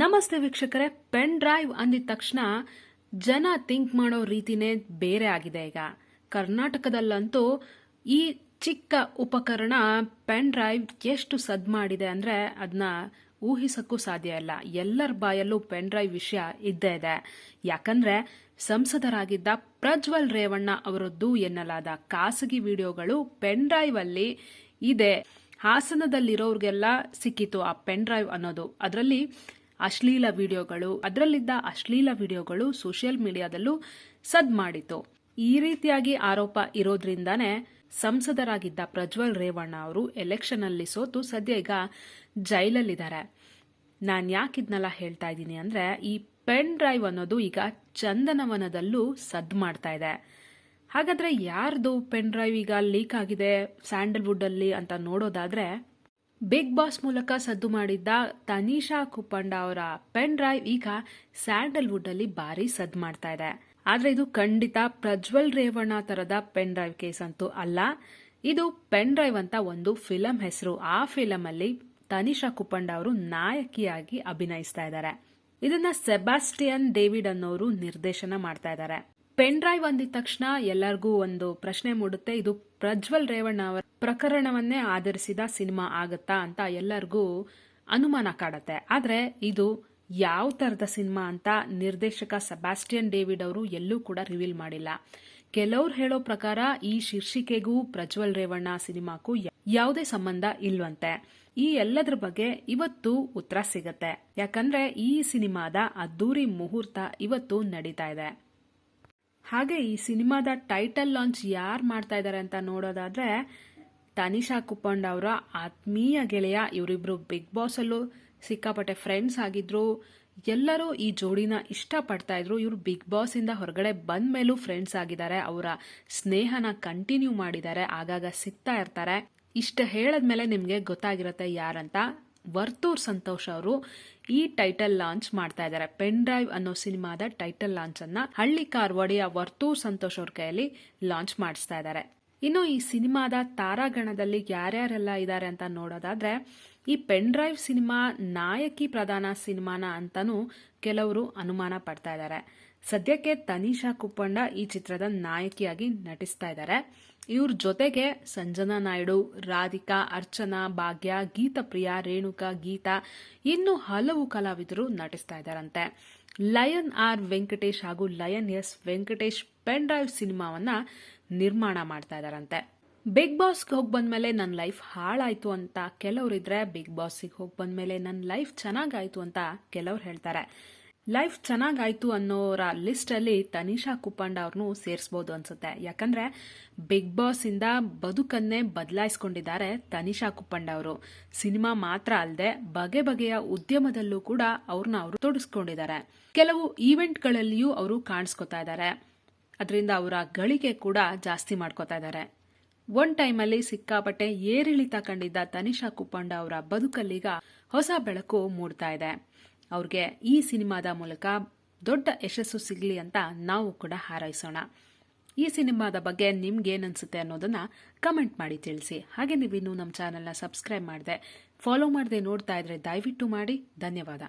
ನಮಸ್ತೆ ವೀಕ್ಷಕರೇ, pen drive ಅಂದಿದ ತಕ್ಷಣ ಜನ ಥಿಂಕ್ ಮಾಡೋ ರೀತಿನೇ ಬೇರೆ ಆಗಿದೆ ಈಗ. ಕರ್ನಾಟಕದಲ್ಲಂತೂ ಈ ಚಿಕ್ಕ ಉಪಕರಣ ಪೆನ್ ಡ್ರೈವ್ ಎಷ್ಟು ಸದ್ ಮಾಡಿದೆ ಅಂದ್ರೆ ಅದನ್ನ ಊಹಿಸಕ್ಕೂ ಸಾಧ್ಯ ಇಲ್ಲ. ಎಲ್ಲರ ಬಾಯಲ್ಲೂ ಪೆನ್ ಡ್ರೈವ್ ವಿಷಯ ಇದ್ದೇ ಇದೆ. ಯಾಕಂದ್ರೆ ಸಂಸದರಾಗಿದ್ದ ಪ್ರಜ್ವಲ್ ರೇವಣ್ಣ ಅವರದ್ದು ಎನ್ನಲಾದ ಖಾಸಗಿ ವಿಡಿಯೋಗಳು ಪೆನ್ ಡ್ರೈವ್ ಅಲ್ಲಿ ಇದೆ. ಹಾಸನದಲ್ಲಿರೋರ್ಗೆಲ್ಲ ಸಿಕ್ಕಿತು ಆ ಪೆನ್ ಡ್ರೈವ್ ಅನ್ನೋದು. ಅದರಲ್ಲಿ ಅಶ್ಲೀಲ ವಿಡಿಯೋಗಳು, ಅದರಲ್ಲಿದ್ದ ಅಶ್ಲೀಲ ವಿಡಿಯೋಗಳು ಸೋಷಿಯಲ್ ಮೀಡಿಯಾದಲ್ಲೂ ಸದ್ ಮಾಡಿತು ಈ ರೀತಿಯಾಗಿ ಆರೋಪ ಇರೋದ್ರಿಂದಾನೇ ಸಂಸದರಾಗಿದ್ದ ಪ್ರಜ್ವಲ್ ರೇವಣ್ಣ ಅವರು ಎಲೆಕ್ಷನ್ ಅಲ್ಲಿ ಸೋತು ಸದ್ಯ ಈಗ ಜೈಲಲ್ಲಿದ್ದಾರೆ. ನಾನು ಯಾಕಿದ್ನೆಲ್ಲ ಹೇಳ್ತಾ ಇದ್ದೀನಿ ಅಂದ್ರೆ ಈ ಪೆನ್ ಡ್ರೈವ್ ಅನ್ನೋದು ಈಗ ಚಂದನವನದಲ್ಲೂ ಸದ್ ಮಾಡ್ತಾ ಇದೆ. ಹಾಗಾದ್ರೆ ಯಾರ್ದು ಪೆನ್ ಡ್ರೈವ್ ಈಗ ಲೀಕ್ ಆಗಿದೆ ಸ್ಯಾಂಡಲ್ವುಡ್ ಅಲ್ಲಿ ಅಂತ ನೋಡೋದಾದ್ರೆ ಬಿಗ್ ಬಾಸ್ ಮೂಲಕ ಸದ್ದು ಮಾಡಿದ್ದ ತನಿಷಾ ಕುಪ್ಪಂಡ ಅವರ ಪೆನ್ ಡ್ರೈವ್ ಈಗ ಸ್ಯಾಂಡಲ್ವುಡ್ ಅಲ್ಲಿ ಭಾರಿ ಸದ್ದು ಮಾಡ್ತಾ ಇದೆ. ಆದ್ರೆ ಇದು ಖಂಡಿತ ಪ್ರಜ್ವಲ್ ರೇವಣ್ಣ ತರದ ಪೆನ್ ಡ್ರೈವ್ ಕೇಸ್ ಅಂತೂ ಅಲ್ಲ. ಇದು ಪೆನ್ ಡ್ರೈವ್ ಅಂತ ಒಂದು ಫಿಲಂ ಹೆಸರು. ಆ ಫಿಲಂ ಅಲ್ಲಿ ತನಿಷಾ ಕುಪ್ಪಂಡ ಅವರು ನಾಯಕಿಯಾಗಿ ಅಭಿನಯಿಸ್ತಾ ಇದ್ದಾರೆ. ಇದನ್ನ ಸೆಬಾಸ್ಟಿಯನ್ ಡೇವಿಡ್ ಅನ್ನೋರು ನಿರ್ದೇಶನ ಮಾಡ್ತಾ ಇದ್ದಾರೆ. ಪೆನ್ ಡ್ರೈವ್ ಅಂದಿದ ತಕ್ಷಣ ಎಲ್ಲರಿಗೂ ಒಂದು ಪ್ರಶ್ನೆ ಮೂಡುತ್ತೆ. ಇದು ಪ್ರಜ್ವಲ್ ರೇವಣ್ಣ ಅವರ ಪ್ರಕರಣವನ್ನೇ ಆಧರಿಸಿದ ಸಿನಿಮಾ ಆಗತ್ತಾ ಅಂತ ಎಲ್ಲರಿಗೂ ಅನುಮಾನ ಕಾಡತ್ತೆ. ಆದರೆ ಇದು ಯಾವ ತರದ ಸಿನಿಮಾ ಅಂತ ನಿರ್ದೇಶಕ ಸೆಬಾಸ್ಟಿಯನ್ ಡೇವಿಡ್ ಅವರು ಎಲ್ಲೂ ಕೂಡ ರಿವೀಲ್ ಮಾಡಿಲ್ಲ. ಕೆಲವ್ರು ಹೇಳೋ ಪ್ರಕಾರ ಈ ಶೀರ್ಷಿಕೆಗೂ ಪ್ರಜ್ವಲ್ ರೇವಣ್ಣ ಸಿನಿಮಾಕ್ಕೂ ಯಾವುದೇ ಸಂಬಂಧ ಇಲ್ವಂತೆ. ಈ ಎಲ್ಲದ್ರ ಬಗ್ಗೆ ಇವತ್ತು ಉತ್ತರ ಸಿಗತ್ತೆ. ಯಾಕಂದ್ರೆ ಈ ಸಿನಿಮಾದ ಅದ್ದೂರಿ ಮುಹೂರ್ತ ಇವತ್ತು ನಡೀತಾ ಇದೆ. ಹಾಗೆ ಈ ಸಿನಿಮಾದ ಟೈಟಲ್ ಲಾಂಚ್ ಯಾರು ಮಾಡ್ತಾ ಇದ್ದಾರೆ ಅಂತ ನೋಡೋದಾದ್ರೆ ತನಿಷಾ ಕುಪ್ಪಂಡ್ ಅವರ ಆತ್ಮೀಯ ಗೆಳೆಯ. ಇವರಿಬ್ಬರು ಬಿಗ್ ಬಾಸಲ್ಲೂ ಸಿಕ್ಕಾಪಟ್ಟೆ ಫ್ರೆಂಡ್ಸ್ ಆಗಿದ್ರು. ಎಲ್ಲರೂ ಈ ಜೋಡಿನ ಇಷ್ಟಪಡ್ತಾ ಇದ್ರು. ಇವರು ಬಿಗ್ ಬಾಸ್ ಇಂದ ಹೊರಗಡೆ ಬಂದ ಮೇಲೂ ಫ್ರೆಂಡ್ಸ್ ಆಗಿದ್ದಾರೆ. ಅವರ ಸ್ನೇಹನ ಕಂಟಿನ್ಯೂ ಮಾಡಿದ್ದಾರೆ. ಆಗಾಗ ಸಿಗ್ತಾ ಇರ್ತಾರೆ. ಇಷ್ಟ ಹೇಳದ್ಮೇಲೆ ನಿಮಗೆ ಗೊತ್ತಾಗಿರುತ್ತೆ ಯಾರಂತ. ವರ್ತೂರ್ ಸಂತೋಷ್ ಅವರು ಈ ಟೈಟಲ್ ಲಾಂಚ್ ಮಾಡ್ತಾ ಇದ್ದಾರೆ. ಪೆನ್ ಡ್ರೈವ್ ಅನ್ನೋ ಸಿನಿಮಾದ ಟೈಟಲ್ ಲಾಂಚ್ ಅನ್ನ ಹಳ್ಳಿ ಒಡೆಯ ವರ್ತೂರ್ ಸಂತೋಷ್ ಅವ್ರ ಕೈಯಲ್ಲಿ ಲಾಂಚ್ ಮಾಡಿಸ್ತಾ ಇದ್ದಾರೆ. ಇನ್ನು ಈ ಸಿನಿಮಾದ ತಾರಾಗಣದಲ್ಲಿ ಯಾರ್ಯಾರೆಲ್ಲ ಇದ್ದಾರೆ ಅಂತ ನೋಡೋದಾದ್ರೆ ಈ ಪೆನ್ ಡ್ರೈವ್ ಸಿನಿಮಾ ನಾಯಕಿ ಪ್ರಧಾನ ಸಿನಿಮಾನ ಅಂತಾನೂ ಕೆಲವರು ಅನುಮಾನ ಪಡ್ತಾ ಇದ್ದಾರೆ ಸದ್ಯಕ್ಕೆ ತನಿಷಾ ಕುಪ್ಪಂಡ ಈ ಚಿತ್ರದ ನಾಯಕಿಯಾಗಿ ನಟಿಸ್ತಾ ಇದ್ದಾರೆ ಇವ್ರ ಜೊತೆಗೆ ಸಂಜನಾ ನಾಯ್ಡು, ರಾಧಿಕಾ, ಅರ್ಚನಾ, ಭಾಗ್ಯ ಗೀತಪ್ರಿಯ ರೇಣುಕಾ, ಗೀತಾ ಇನ್ನು ಹಲವು ಕಲಾವಿದರು ನಟಿಸ್ತಾ ಇದ್ದಾರಂತೆ ಲಯನ್ ಆರ್ ವೆಂಕಟೇಶ್ ಹಾಗೂ Lion S Venkatesh pen drive ಸಿನಿಮಾವನ್ನ ನಿರ್ಮಾಣ ಮಾಡ್ತಾ ಇದ್ದಾರಂತೆ ಬಿಗ್ ಬಾಸ್ಗೆ ಹೋಗಿ ಬಂದ್ಮೇಲೆ ನನ್ನ ಲೈಫ್ ಹಾಳಾಯ್ತು ಅಂತ ಕೆಲವರಿದ್ರೆ ಬಿಗ್ ಬಾಸಿಗೆ ಹೋಗಿ ಬಂದ್ಮೇಲೆ ನನ್ನ ಲೈಫ್ ಚೆನ್ನಾಗಾಯ್ತು ಅಂತ ಕೆಲವ್ರು ಹೇಳ್ತಾರೆ. ಲೈಫ್ ಚೆನ್ನಾಗಾಯ್ತು ಅನ್ನೋರ ಲಿಸ್ಟ್ ಅಲ್ಲಿ ತನಿಷಾ ಕುಪ್ಪಂಡ ಅವ್ರನ್ನೂ ಸೇರಿಸಬಹುದು ಅನ್ಸುತ್ತೆ. ಯಾಕಂದ್ರೆ ಬಿಗ್ ಬಾಸ್ ಇಂದ ಬದುಕನ್ನೇ ಬದಲಾಯಿಸ್ಕೊಂಡಿದ್ದಾರೆ ತನಿಷಾ ಕುಪ್ಪಂಡ ಅವರು. ಸಿನಿಮಾ ಮಾತ್ರ ಅಲ್ಲದೆ ಬಗೆ ಬಗೆಯ ಉದ್ಯಮದಲ್ಲೂ ಕೂಡ ಅವ್ರನ್ನ ಅವರು ತೊಡಗಿಸ್ಕೊಂಡಿದ್ದಾರೆ ಕೆಲವು ಈವೆಂಟ್ಗಳಲ್ಲಿಯೂ ಅವರು ಕಾಣಿಸ್ಕೊತಾ ಇದ್ದಾರೆ. ಅದರಿಂದ ಅವರ ಗಳಿಕೆ ಕೂಡ ಜಾಸ್ತಿ ಮಾಡ್ಕೋತಾ ಇದ್ದಾರೆ. ಒನ್ ಟೈಮಲ್ಲಿ ಸಿಕ್ಕಾಪಟ್ಟೆ ಏರಿಳಿತ ಕಂಡಿದ್ದ ತನಿಷಾ ಕುಪ್ಪಂಡ ಅವರ ಬದುಕಲ್ಲೀಗ ಹೊಸ ಬೆಳಕು ಮೂಡ್ತಾ ಇದೆ. ಅವ್ರಿಗೆ ಈ ಸಿನಿಮಾದ ಮೂಲಕ ದೊಡ್ಡ ಯಶಸ್ಸು ಸಿಗಲಿ ಅಂತ ನಾವು ಕೂಡ ಹಾರೈಸೋಣ. ಈ ಸಿನಿಮಾದ ಬಗ್ಗೆ ನಿಮ್ಗೇನು ಅನಿಸುತ್ತೆ ಅನ್ನೋದನ್ನ ಕಮೆಂಟ್ ಮಾಡಿ ತಿಳಿಸಿ. ಹಾಗೆ ನೀವಿನ್ನೂ ನಮ್ಮ ಚಾನೆಲ್ನ ಸಬ್ಸ್ಕ್ರೈಬ್ ಮಾಡಿದೆ ಫಾಲೋ ಮಾಡದೆ ನೋಡ್ತಾ ಇದ್ರೆ ದಯವಿಟ್ಟು ಮಾಡಿ. ಧನ್ಯವಾದ.